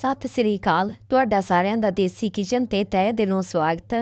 ਸਤਿ ਸ੍ਰੀ ਅਕਾਲ। ਤੁਹਾਡਾ ਸਾਰਿਆਂ ਦਾ ਦੇਸੀ ਕਿਚਨ ਤੇ ਤਹਿ ਦਿਲੋਂ ਸਵਾਗਤ।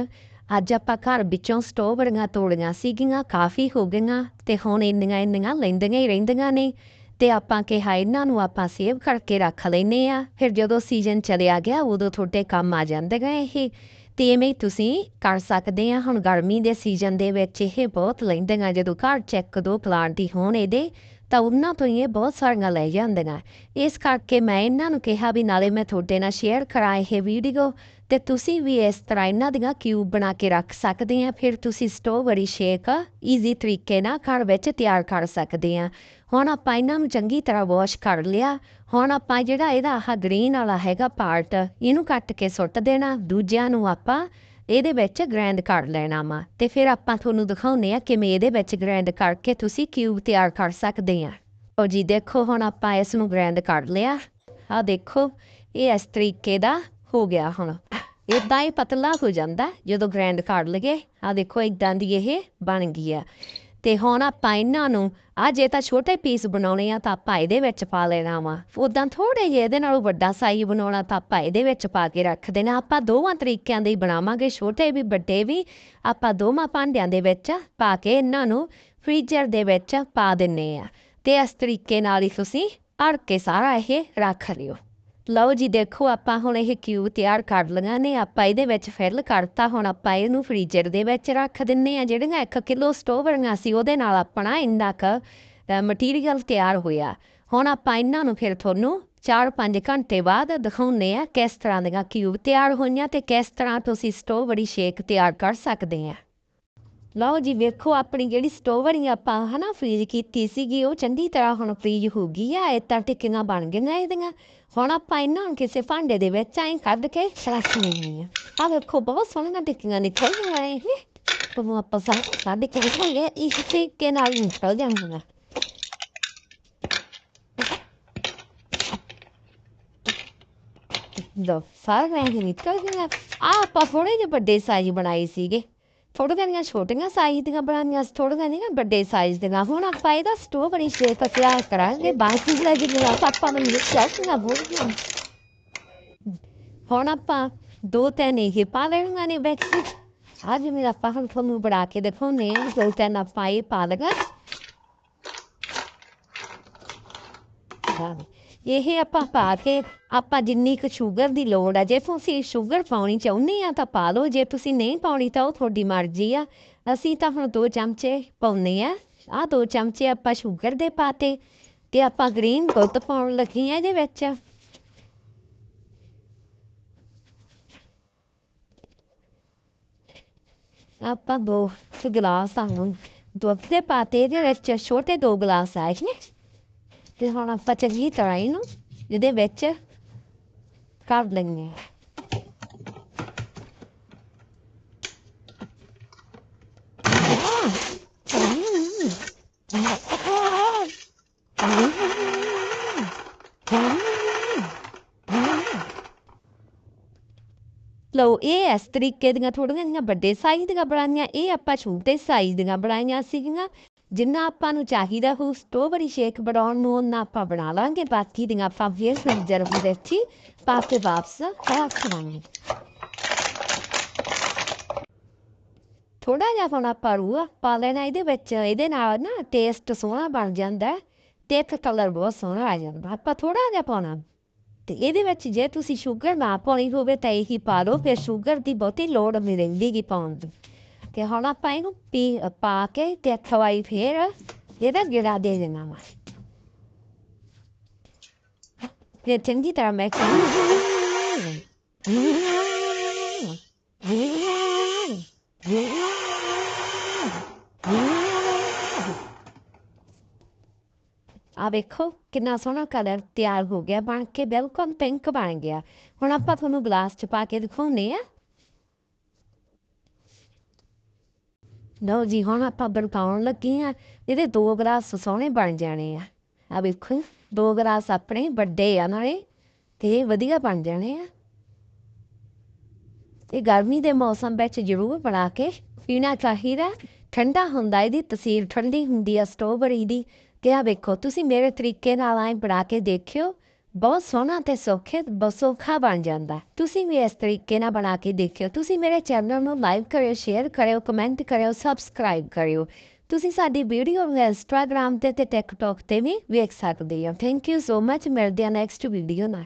ਅੱਜ ਆਪਾਂ ਘਰ ਵਿੱਚੋਂ ਸਟੋਵ ਸਟ੍ਰਾਬੇਰੀਆਂ ਤੋੜੀਆਂ ਸੀਗੀਆਂ, ਕਾਫੀ ਹੋ ਗਈਆਂ ਤੇ ਹੁਣ ਇੰਨੀਆਂ ਇੰਨੀਆਂ ਲੈਂਦੀਆਂ ਹੀ ਰਹਿੰਦੀਆਂ ਨੇ ਤੇ ਆਪਾਂ ਕਿਹਾ ਇਹਨਾਂ ਨੂੰ ਆਪਾਂ ਸੇਵ ਕਰਕੇ ਰੱਖ ਲੈਨੇ ਆ ਫਿਰ ਜਦੋਂ ਸੀਜ਼ਨ ਚਲਿਆ ਗਿਆ, ਉਦੋਂ ਤੁਹਾਡੇ ਕੰਮ ਆ ਜਾਂਦੇ ਇਹ। ਤੇ ਐਵੇਂ ਹੀ ਤੁਸੀਂ ਕਰ ਸਕਦੇ ਆ ਹੁਣ ਗਰਮੀ ਦੇ ਸੀਜ਼ਨ ਦੇ ਵਿੱਚ ਇਹ ਬਹੁਤ ਲੈਂਦੀਆਂ ਜਦੋਂ ਘਰ ਚੈੱਕ ਦੋ ਪਲਾਂਟ ਹੀ ਹੋਣ ਇਹਦੇ। ਤਾਂ ਉਹਨਾਂ ਤੋਂ ਹੀ ਇਹ ਬਹੁਤ ਸਾਰੀਆਂ ਲੈ ਜਾਂਦੇ ਨੇ ਇਸ ਕਰਕੇ ਮੈਂ ਇਹਨਾਂ ਨੂੰ ਕਿਹਾ ਵੀ ਨਾਲੇ ਮੈਂ ਤੁਹਾਡੇ ਨਾਲ ਸ਼ੇਅਰ ਕਰਾਂ ਇਹ ਵੀਡੀਓ ਤੇ ਤੁਸੀਂ ਵੀ ਇਸ ਤਰ੍ਹਾਂ ਇਹਨਾਂ ਦੀਆਂ ਕਿਊਬ ਬਣਾ ਕੇ ਰੱਖ ਸਕਦੇ ਆ। ਫਿਰ ਤੁਸੀਂ ਸਟ੍ਰਾਬੇਰੀ ਸ਼ੇਕ ਈਜ਼ੀ ਤਰੀਕੇ ਨਾਲ ਘਰ ਵਿੱਚ ਤਿਆਰ ਕਰ ਸਕਦੇ ਆ। ਹੁਣ ਆਪਾਂ ਇਹਨਾਂ ਨੂੰ ਚੰਗੀ ਤਰ੍ਹਾਂ ਵਾਸ਼ ਕਰ ਲਿਆ। ਹੁਣ ਆਪਾਂ ਜਿਹੜਾ ਇਹਦਾ ਆਹ ਗ੍ਰੀਨ ਵਾਲਾ ਹੈਗਾ ਪਾਰਟ ਇਹਨੂੰ ਕੱਟ ਕੇ ਸੁੱਟ ਦੇਣਾ। ਦੂਜਿਆਂ ਨੂੰ ਆਪਾਂ ਇਹਦੇ ਵਿੱਚ ਗ੍ਰੈਂਡ ਕਰ ਲੈਣਾ ਵਾ। ਤੇ ਫਿਰ ਆਪਾਂ ਤੁਹਾਨੂੰ ਦਿਖਾਉਂਦੇ ਆ ਕਿਵੇਂ ਇਹਦੇ ਵਿੱਚ ਗ੍ਰੈਂਡ ਕਰਕੇ ਤੁਸੀਂ ਕਿਊਬ ਤਿਆਰ ਕਰ ਸਕਦੇ ਆ ਉਹ ਜੀ, ਦੇਖੋ ਹੁਣ ਆਪਾਂ ਇਸ ਨੂੰ ਗ੍ਰੈਂਡ ਕਰ ਲਿਆ। ਆ ਦੇਖੋ, ਇਹ ਇਸ ਤਰੀਕੇ ਦਾ ਹੋ ਗਿਆ ਹੁਣ। ਇਦਾਂ ਹੀ ਪਤਲਾ ਹੋ ਜਾਂਦਾ ਜਦੋਂ ਗ੍ਰੈਂਡ ਕਰ ਲਗੇ। ਆ ਦੇਖੋ ਇਦਾਂ ਦੀ ਇਹ ਬਣ ਗਈ ਆ। ਤੇ ਹੁਣ ਆਪਾਂ ਇਹਨਾਂ ਨੂੰ, ਆ ਜੇ ਤਾਂ ਛੋਟੇ ਪੀਸ ਬਣਾਉਣੇ ਆ ਤਾਂ ਆਪਾਂ ਇਹਦੇ ਵਿੱਚ ਪਾ ਲੈਣਾ ਵਾ। ਉਦਾਂ ਥੋੜੇ ਜਿਹੇ ਇਹਦੇ ਨਾਲੋਂ ਵੱਡਾ ਸਾਈਜ਼ ਬਣਾਉਣਾ ਤਾਂ ਆਪਾਂ ਇਹਦੇ ਵਿੱਚ ਪਾ ਕੇ ਰੱਖ ਦੇਣਾ। ਆਪਾਂ ਦੋਵਾਂ ਤਰੀਕਿਆਂ ਦੇ ਬਣਾਵਾਂਗੇ, ਛੋਟੇ ਵੀ, ਵੱਡੇ ਵੀ। ਆਪਾਂ ਦੋਵਾਂ ਭਾਂਡਿਆਂ ਦੇ ਵਿੱਚ ਪਾ ਕੇ ਇਹਨਾਂ ਨੂੰ ਫ੍ਰੀਜ਼ਰ ਦੇ ਵਿੱਚ ਪਾ ਦਿੰਨੇ ਆ। ਤੇ ਇਸ ਤਰੀਕੇ ਨਾਲ ਹੀ ਤੁਸੀਂ ਅੜ ਕੇ ਸਾਰਾ ਇਹ ਰੱਖ ਲਿਓ। ਲਓ ਜੀ, ਦੇਖੋ ਆਪਾਂ ਹੁਣ ਇਹ ਕਿਊਬ ਤਿਆਰ ਕਰ ਲਈਆਂ ਨੇ, ਆਪਾਂ ਇਹਦੇ ਵਿੱਚ ਫਿਲ ਕਰਤਾ, ਹੁਣ ਆਪਾਂ ਇਹਨੂੰ ਫ੍ਰੀਜ਼ਰ ਦੇ ਵਿੱਚ ਰੱਖ ਦਿੰਨੇ ਆ, ਜਿਹੜੀਆਂ 1 ਕਿਲੋ ਸਟੋਵਰੀਆਂ ਸੀ, ਉਹਦੇ ਨਾਲ ਆਪਣਾ ਇੰਨਾ ਕ ਮਟੀਰੀਅਲ ਤਿਆਰ ਹੋਇਆ। ਹੁਣ ਆਪਾਂ ਇਹਨਾਂ ਨੂੰ ਫਿਰ ਤੁਹਾਨੂੰ 4-5 ਘੰਟੇ ਬਾਅਦ ਦਿਖਾਉਂਦੇ ਆ, ਕਿਸ ਤਰ੍ਹਾਂ ਦੀਆਂ ਕਿਊਬ ਤਿਆਰ ਹੋਈਆਂ ਤੇ ਕਿਸ ਤਰ੍ਹਾਂ ਤੁਸੀਂ ਸਟੋਵਰੀ ਸ਼ੇਕ ਤਿਆਰ ਕਰ ਸਕਦੇ ਆ। ਲਓ ਜੀ, ਵੇਖੋ ਆਪਣੀ ਜਿਹੜੀ ਸਟੋਵਰੀ ਆਪਾਂ ਹਨਾ ਫ੍ਰੀਜ ਕੀਤੀ ਸੀਗੀ, ਉਹ ਚੰਗੀ ਤਰ੍ਹਾਂ ਹੁਣ ਫ੍ਰੀਜ ਹੋ ਗਈ ਆ ਇਹ ਤਾਂ ਟਿੱਕੀਆਂ ਬਣ ਗਈਆਂ ਇਹਦੀਆਂ। ਹੁਣ ਆਪਾਂ ਇਹਨਾਂ ਨੂੰ ਕਿਸੇ ਭਾਂਡੇ ਦੇ ਵਿੱਚ ਐਂ ਕੱਢ ਕੇ ਰੱਖ ਲੈਣੀ ਆ ਆ ਵੇਖੋ, ਬਹੁਤ ਸੋਹਣੀਆਂ ਟਿੱਕੀਆਂ ਨਿਕਲ ਗਈਆਂ ਇਹ। ਆਪਾਂ ਸਾਡੇ ਕੇ ਇਸ ਤਰੀਕੇ ਨਾਲ ਨਿਕਲ ਜਾਂਦੀਆਂ। ਲੋ ਸਾਰੇ ਨਿਕਲ ਗਈਆਂ। ਆ ਆਪਾਂ ਥੋੜੇ ਜਿਹੇ ਵੱਡੇ ਸਾਈਜ਼ ਬਣਾਏ ਸੀਗੇ। ਥੋੜੀਆਂ ਜਿਹੀਆਂ ਸਾਈਜ਼ ਦੀਆਂ ਬਣਾਈਆਂ ਥੋੜੀਆਂ ਜਿਹੀਆਂ ਵੱਡੇ ਸਾਈਜ਼ ਦੀਆਂ। ਹੁਣ ਆਪਾਂ ਇਹਦਾ ਸਟੋਵ ਬਣੀ ਸ਼ੇਪ ਤਿਆਰ ਕਰਾਂਗੇ। ਬਾਕੀ ਜਿਹੜਾ ਜਿਹੜਾ ਆਪਾਂ ਨੂੰ ਮਿਲ ਜਾਊਗਾ ਬੋਲ ਹੁਣ ਆਪਾਂ ਦੋ ਤਿੰਨ ਇਹ ਪਾ ਲੈਣੀਆਂ ਨੇ ਵਿੱਚ। ਅੱਜ ਮੇਰਾ ਆਪਾਂ ਹੁਣ ਤੁਹਾਨੂੰ ਬਣਾ ਕੇ ਦਿਖਾਉਂਦੇ ਹਾਂ, ਦੋ ਤਿੰਨ ਆਪਾਂ ਇਹ ਪਾ ਲਗਾ ਇਹ ਆਪਾਂ ਪਾ ਕੇ ਆਪਾਂ ਜਿੰਨੀ ਕੁ ਸ਼ੂਗਰ ਦੀ ਲੋੜ ਆ, ਜੇ ਤੁਸੀਂ ਸ਼ੂਗਰ ਪਾਉਣੀ ਚਾਹੁੰਦੇ ਆ ਤਾਂ ਪਾ ਲਓ, ਜੇ ਤੁਸੀਂ ਨਹੀਂ ਪਾਉਣੀ ਤਾਂ ਉਹ ਤੁਹਾਡੀ ਮਰਜ਼ੀ ਆ। ਅਸੀਂ ਤਾਂ ਹੁਣ ਦੋ ਚਮਚੇ ਪਾਉਨੇ ਆ। ਆ ਦੋ ਚਮਚੇ ਆਪਾਂ ਸ਼ੂਗਰ ਦੇ ਪਾਤੇ ਤੇ ਆਪਾਂ ਗ੍ਰੀਨ ਦੁੱਧ ਪਾਉਣ ਲੱਗੇ ਆ ਇਹਦੇ ਵਿੱਚ। ਆਪਾਂ ਦੋ ਗਲਾਸ ਆਉਂ ਦੁੱਧ ਦੇ ਪਾਤੇ ਇਹਦੇ ਵਿੱਚ, ਛੋਟੇ ਦੋ ਗਲਾਸ ਆਏ ਨੇ ਤੇ ਹੁਣ ਆਪਾਂ ਚੰਗੀ ਤਰ੍ਹਾਂ ਇਹਨੂੰ ਇਹਦੇ ਵਿੱਚ ਕਰ ਲੈਂਗੇ ਲਓ, ਇਹ ਇਸ ਤਰੀਕੇ ਦੀਆਂ ਥੋੜੀਆਂ ਜਿਹੀਆਂ ਵੱਡੇ ਸਾਈਜ਼ ਦੀਆਂ ਬਣਾਈਆਂ, ਇਹ ਆਪਾਂ ਛੋਟੇ ਸਾਈਜ਼ ਦੀਆਂ ਬਣਾਈਆਂ ਸੀਗੀਆਂ। ਜਿੰਨਾ ਆਪਾਂ ਨੂੰ ਚਾਹੀਦਾ ਹੋ ਸਟ੍ਰਾਬੇਰੀ ਸ਼ੇਕ ਬਣਾਉਣ ਨੂੰ ਉਹਨਾਂ ਆਪਾਂ ਬਣਾ ਲਾਂਗੇ। ਬਾਕੀ ਦੀਆਂ ਆਪਾਂ ਫੇਰ ਫ੍ਰੀਜ਼ਰ ਵਿੱਚ ਪਾ ਕੇ ਵਾਪਸ ਰੱਖ ਲਾਂਗੇ ਥੋੜਾ ਜਿਹਾ ਹੁਣ ਆਪਾਂ ਰੂਹ ਪਾ ਲੈਣਾ ਇਹਦੇ ਵਿੱਚ। ਇਹਦੇ ਨਾਲ ਨਾ ਟੇਸਟ ਸੋਹਣਾ ਬਣ ਜਾਂਦਾ ਤੇ ਇੱਕ ਕਲਰ ਬਹੁਤ ਸੋਹਣਾ ਆ ਜਾਂਦਾ। ਆਪਾਂ ਥੋੜਾ ਜਿਹਾ ਪਾਉਣਾ। ਤੇ ਇਹਦੇ ਵਿੱਚ ਜੇ ਤੁਸੀਂ ਸ਼ੂਗਰ ਨਾ ਪਾਉਣੀ ਹੋਵੇ ਤਾਂ ਇਹੀ ਪਾ ਲਓ। ਫਿਰ ਸ਼ੂਗਰ ਦੀ ਬਹੁਤੀ ਲੋੜ ਨਹੀਂ ਰਹਿੰਦੀ ਪਾਉਣ ਦੀ। ਤੇ ਹੁਣ ਆਪਾਂ ਇਹਨੂੰ ਪੀ, ਪਾ ਕੇ ਤੇ ਖਵਾਈ ਫੇਰ ਇਹਦਾ ਗਿਰਾ ਦੇ ਦੇਣਾ ਵਾ। ਤੇ ਚੰਗੀ ਤਰ੍ਹਾਂ ਮੈਂ ਆ ਵੇਖੋ ਕਿੰਨਾ ਸੋਹਣਾ ਕਲਰ ਤਿਆਰ ਹੋ ਗਿਆ, ਬਣ ਕੇ ਬਿਲਕੁਲ ਪਿੰਕ ਬਣ ਗਿਆ। ਹੁਣ ਆਪਾਂ ਤੁਹਾਨੂੰ ਗਲਾਸ ਚ ਪਾ ਕੇ ਦਿਖਾਉਨੇ ਆ ਲਓ ਜੀ, ਹੁਣ ਆਪਾਂ ਬਣਾਉਣ ਲੱਗੇ ਆ ਇਹਦੇ ਦੋ ਗਲਾਸ ਸੋਹਣੇ ਬਣ ਜਾਣੇ ਆ। ਆ ਵੇਖੋ, ਦੋ ਗਲਾਸ ਆਪਣੇ ਵੱਡੇ ਆ ਨਾਲੇ, ਤੇ ਵਧੀਆ ਬਣ ਜਾਣੇ ਆ। ਇਹ ਗਰਮੀ ਦੇ ਮੌਸਮ ਵਿੱਚ ਜ਼ਰੂਰ ਬਣਾ ਕੇ ਪੀਣਾ ਚਾਹੀਦਾ। ਠੰਡਾ ਹੁੰਦਾ, ਇਹਦੀ ਤਸੀਰ ਠੰਡੀ ਹੁੰਦੀ ਆ, ਸਟ੍ਰਾਬੇਰੀ ਦੀ। ਕਿ ਆ ਵੇਖੋ, ਤੁਸੀਂ ਮੇਰੇ ਤਰੀਕੇ ਨਾਲ ਆਏ ਬਣਾ ਕੇ ਦੇਖਿਓ। ਬਹੁਤ ਸੋਹਣਾ ਤੇ ਸੌਖੇ, ਬਹੁਤ ਸੌਖਾ ਬਣ ਜਾਂਦਾ। ਤੁਸੀਂ ਵੀ ਇਸ ਤਰੀਕੇ ਨਾਲ ਬਣਾ ਕੇ ਦੇਖਿਓ। ਤੁਸੀਂ ਮੇਰੇ ਚੈਨਲ ਨੂੰ ਲਾਈਕ ਕਰਿਓ ਸ਼ੇਅਰ ਕਰਿਓ ਕਮੈਂਟ ਕਰਿਓ ਸਬਸਕ੍ਰਾਈਬ ਕਰਿਓ। ਤੁਸੀਂ ਸਾਡੀ ਵੀਡੀਓ ਨੂੰ ਇੰਸਟਾਗ੍ਰਾਮ ਤੇ ਤੇ ਟਿਕਟੌਕ ਤੇ ਵੀ ਵੇਖ ਸਕਦੇ ਹੋ। ਥੈਂਕ ਯੂ ਸੋ ਮਚ ਮਿਲਦੇ ਹਾਂ ਨੈਕਸਟ ਵੀਡੀਓ ਨਾਲ।